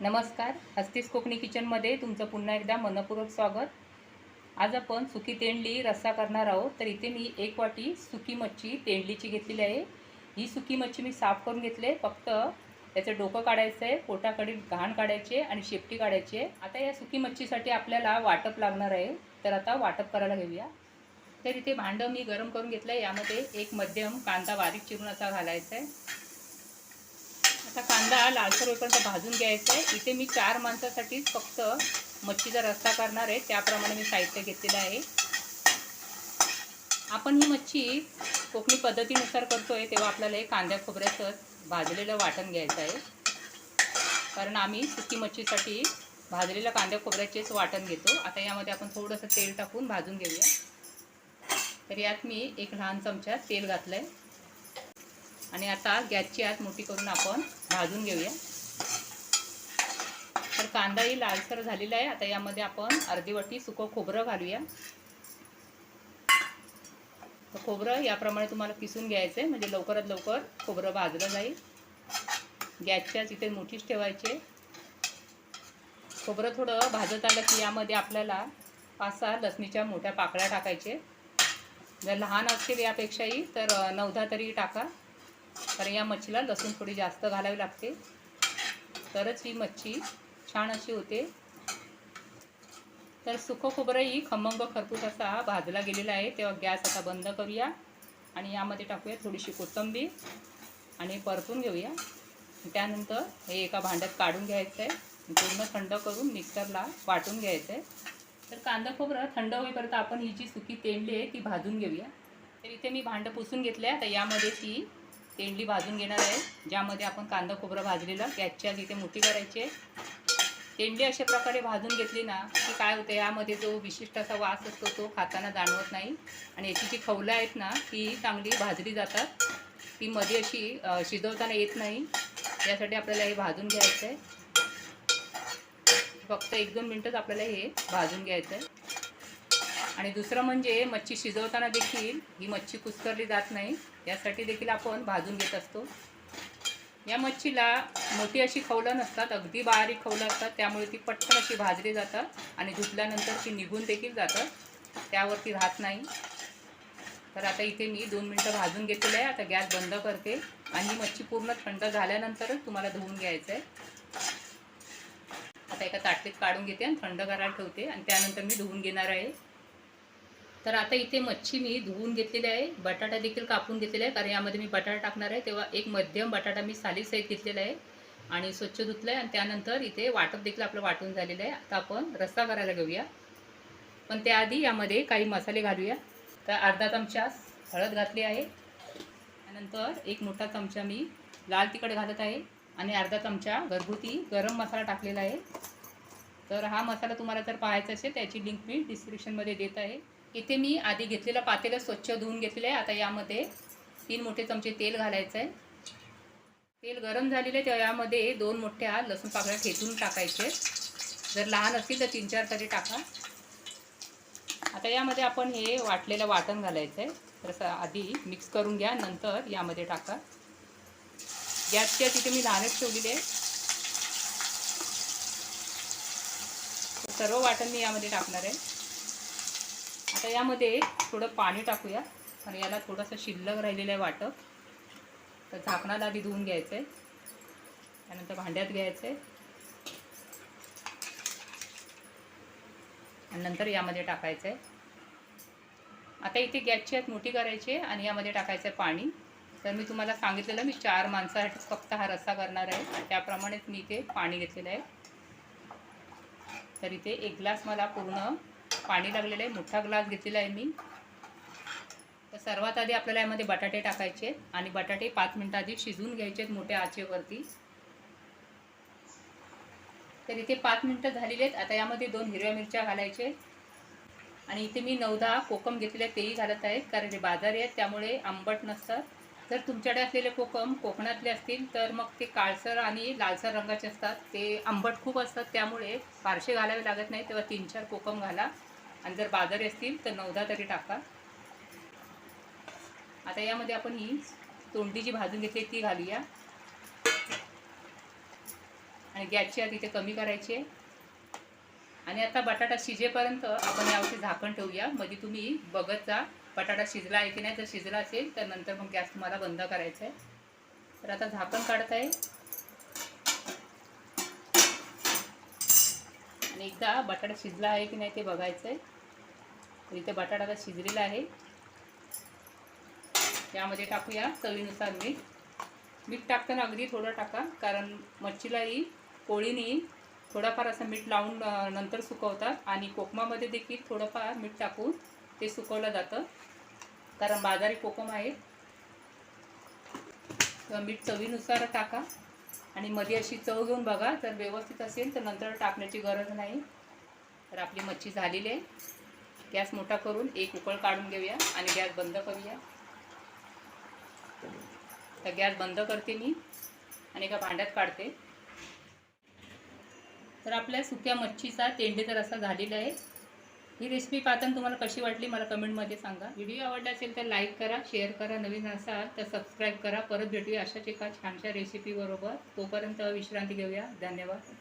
नमस्कार हस्तीस कोकणी किचनमध्ये तुमचं पुन्हा एकदा मनपूर्वक स्वागत. आज आपण सुकी तेंडली रस्सा करणार आहोत तर इथे मी एक वाटी सुकी मच्छी तेंडलीची घेतलेली आहे. ही सुकी मच्छी मी साफ करून घेतली आहे फक्त त्याचं डोकं काढायचं आहे पोटाकडील घाण काढायचे आहे आणि शेपटी काढायची आहे. आता या सुकी मच्छीसाठी आपल्याला वाटप लागणार आहे तर आता वाटप करायला घेऊया. तर इथे भांडं मी गरम करून घेतलं आहे यामध्ये एक मध्यम कांदा बारीक चिरून असा घालायचा आहे. हा कांदा लालसर होईपर्यंत भाजून घ्यायचा आहे. इथे मी चार माणसासाठीच फक्त मच्छीचा रस्सा करणार आहे. त्याप्रमाणे मी साहित्य घेतलेलं आहे. आपण ही मच्छी कोकणी पद्धतीनुसार करतोय तेव्हा आपल्याला हे कांद्या खोबऱ्याचं भाजलेलं वाटण घ्यायचं आहे. कारण आम्ही सुकी मच्छीसाठी भाजलेल्या कांद्या खोबऱ्याचेच वाटण घेतो. आता यामध्ये आपण थोडंसं तेल टाकून भाजून घेऊया. तर यात मी एक लहान चमचा तेल घातलं आहे आणि आता गॅसची आत मोठी करून आपण भाजून घेऊया. तर कांदाही लालसर झालेला आहे. आता यामध्ये आपण अर्धी वाटी सुकं खोबरं घालूया. तर खोबरं याप्रमाणे तुम्हाला किसून घ्यायचं आहे म्हणजे लवकरात लवकर खोबरं भाजलं जाईल. गॅसच्याच इथे मोठीच ठेवायचे. खोबरं थोडं भाजत आलं की यामध्ये आपल्याला पाच सहा लसणीच्या मोठ्या पाकळ्या टाकायचे. जर लहान असतील यापेक्षाही तर नवधा तरी टाका. कारण या मच्छीला लसूण थोडी जास्त घालावी लागते. तरच ही मच्छी छान अशी होते. तर सुखं खोबरं ही खमंग खरपूस असा भाजला गेलेला आहे. तेव्हा गॅस आता बंद करूया आणि यामध्ये टाकूया थोडीशी कोथिंबीर आणि परतून घेऊया. त्यानंतर हे एका भांड्यात काढून घ्यायचं आहे पूर्ण थंड करून मिक्सरला वाटून घ्यायचं आहे तर कांदा खोबरं थंड होईपर्यंत आपण ही जी सुकी तेंडली आहे ती भाजून घेऊया. तर इथे मी भांडं पुसून घेतलं आहे तर यामध्ये ती तेंडली भाजून घेणार आहे ज्यामध्ये आपण कांदा खोबरं भाजलेलं गॅसच्या इथे मोठी करायची. आहे तेंडली अशा प्रकारे भाजून घेतली ना की काय होतं यामध्ये जो विशिष्ट असा वास असतो तो खाताना जाणवत नाही. आणि याची जी खवलं आहेत ना ती चांगली भाजली जातात. ती मध्ये अशी शिजवताना येत नाही. यासाठी आपल्याला हे भाजून घ्यायचं आहे फक्त एक दोन मिनटंच आपल्याला हे भाजून घ्यायचं आहे आणि दुसरं म्हणजे मच्छी शिजवताना देखील ही मच्छी कुस्करली जात नाही. यासाठी देखील आपण भाजून घेत असतो. या मच्छीला मोठी अशी खवलं नसतात अगदी बारीक खवलं असतात. त्यामुळे ती पटकन अशी भाजली जातात आणि धुतल्यानंतर ती निघून देखील जातात. त्यावरती राहत नाही. तर आता इथे मी दोन मिनटं भाजून घेतलेलं आहे. आता गॅस बंद करते. आणि ही मच्छी पूर्ण थंड झाल्यानंतरच तुम्हाला धुवून घ्यायचं आहे. आता एका ताटलीत काढून घेते आणि थंड करायला ठेवते. आणि त्यानंतर मी धुवून घेणार आहे. तर आता इथे मच्छी मी धुवून घेतलेली आहे. बटाटा देखील कापून घेतलेला आहे कारण यामध्ये मी बटाटा टाकणार आहे. तेव्हा एक मध्यम बटाटा मी सालीसहित घेतलेला आहे आणि स्वच्छ धुतलं आहे आणि त्यानंतर इथे वाटप देखील आपलं वाटून झालेलं आहे. आता आपण रस्सा करायला घेऊया. पण त्याआधी यामध्ये काही मसाले घालूया. तर अर्धा चमचा हळद घातली आहे. त्यानंतर एक मोठा चमचा मी लाल तिखट घालत आहे. आणि अर्धा चमचा घरगुती गरम मसाला टाकलेला आहे. तर हा मसाला तुम्हाला जर पाहायचा असेल त्याची लिंक मी डिस्क्रिप्शनमध्ये देत आहे. इथे मी आधी घेतलेलं पातेलं स्वच्छ धुवून घेतलेलं आहे आता यामध्ये तीन मोठे चमचे तेल घालायचं आहे. तेल गरम झालेले तेव्हा यामध्ये दोन मोठ्या लसूण पाकळ्या ठेचून टाकायचे. जर लहान असतील तर तीन चार तरी टाका. आता यामध्ये आपण हे वाटलेलं वाटण घालायचं आहे. तर आधी मिक्स करून घ्या. नंतर यामध्ये टाका. गॅसच्या तिथे मी लहानच ठेवलेली आहे. सर्व वाटण मी यामध्ये टाकणार आहे. आता यामध्ये थोडं पाणी टाकूया. आणि याला थोडंसं शिल्लक राहिलेलं आहे वाटप. तर झाकणाला आधी धुवून घ्यायचं आहे त्यानंतर भांड्यात घ्यायचं आहे आणि नंतर यामध्ये टाकायचं आहे आता इथे गॅसची आत मोठी करायची आहे आणि यामध्ये टाकायचं आहे पाणी. तर मी तुम्हाला सांगितलेलं मी चार माणसासाठी फक्त हा रस्सा करणार आहे. त्याप्रमाणेच मी इथे पाणी घेतलेलं आहे. तर इथे एक ग्लास मला पूर्ण पाणी लागलेलं आहे. मोठा ग्लास घेतलेला आहे मी. तर सर्वात आधी आपल्याला यामध्ये बटाटे टाकायचे आणि बटाटे पाच मिनटं आधी शिजवून घ्यायचे आहेत मोठ्या आचेवरती. तर इथे पाच मिनटं झालेली आहेत. आता यामध्ये दोन हिरव्या मिरच्या घालायचे. आणि इथे मी नऊ दहा कोकम घेतलेले आहेत तेही घालत आहेत. कारण ते बाजारी आहेत त्यामुळे आंबट नसतात. जर तुमच्याकडे असलेले कोकम कोकणातले असतील तर मग ते काळसर आणि लालसर रंगाचे असतात. ते आंबट खूप असतात त्यामुळे फारसे घालावे लागत नाही. तेव्हा तीन चार कोकम घाला. आणि जर बाजारी असतील तर नवदा तरी टाका. आता यामध्ये आपण ही तोंडी जी भाजून घेतली ती घालूया. आणि गॅसची आधी ते कमी करायची आहे. आणि आता बटाटा शिजेपर्यंत आपण यावरती झाकण ठेवूया. मध्ये तुम्ही बघत जा बटाटा शिजला आहे की नाही जर शिजला असेल तर नंतर मग गॅस तुम्हाला बंद करायचा आहे. तर आता झाकण काढत आहे आणि एकदा बटाटा शिजला आहे की नाही ते बघायचं आहे तर इथे बटाटा आता शिजलेला आहे. यामध्ये टाकूया चवीनुसार मीठ. मीठ टाकताना अगदी थोडं टाका कारण मच्छीलाही पोळीनी थोडाफार असं मीठ लावून नंतर सुकवतात आणि कोकमामध्ये देखील थोडंफार मीठ टाकून ते सुकवलं जातं. कारण बाजारी कोकम आहे. तर मीठ चवीनुसार टाका आणि मध्ये अशी चव घेऊन बघा. जर व्यवस्थित असेल तर नंतर टाकण्याची गरज नाही. तर आपली मच्छी झालेली आहे. गॅस मोठा करून एक उकळ काढून घेऊया आणि गॅस बंद करूया. तर गॅस बंद करते मी आणि एका भांड्यात काढते. तर आपल्या सुक्या मच्छीचा तेंडे तर असा झालेला आहे. ही रेसिपी पाहताना तुम्हाला कशी वाटली मला कमेंटमध्ये सांगा. व्हिडिओ आवडला असेल तर लाईक करा शेअर करा. नवीन असाल तर सबस्क्राईब करा. परत भेटूया अशाच एका छानशा रेसिपीबरोबर तोपर्यंत विश्रांती घेऊया. धन्यवाद.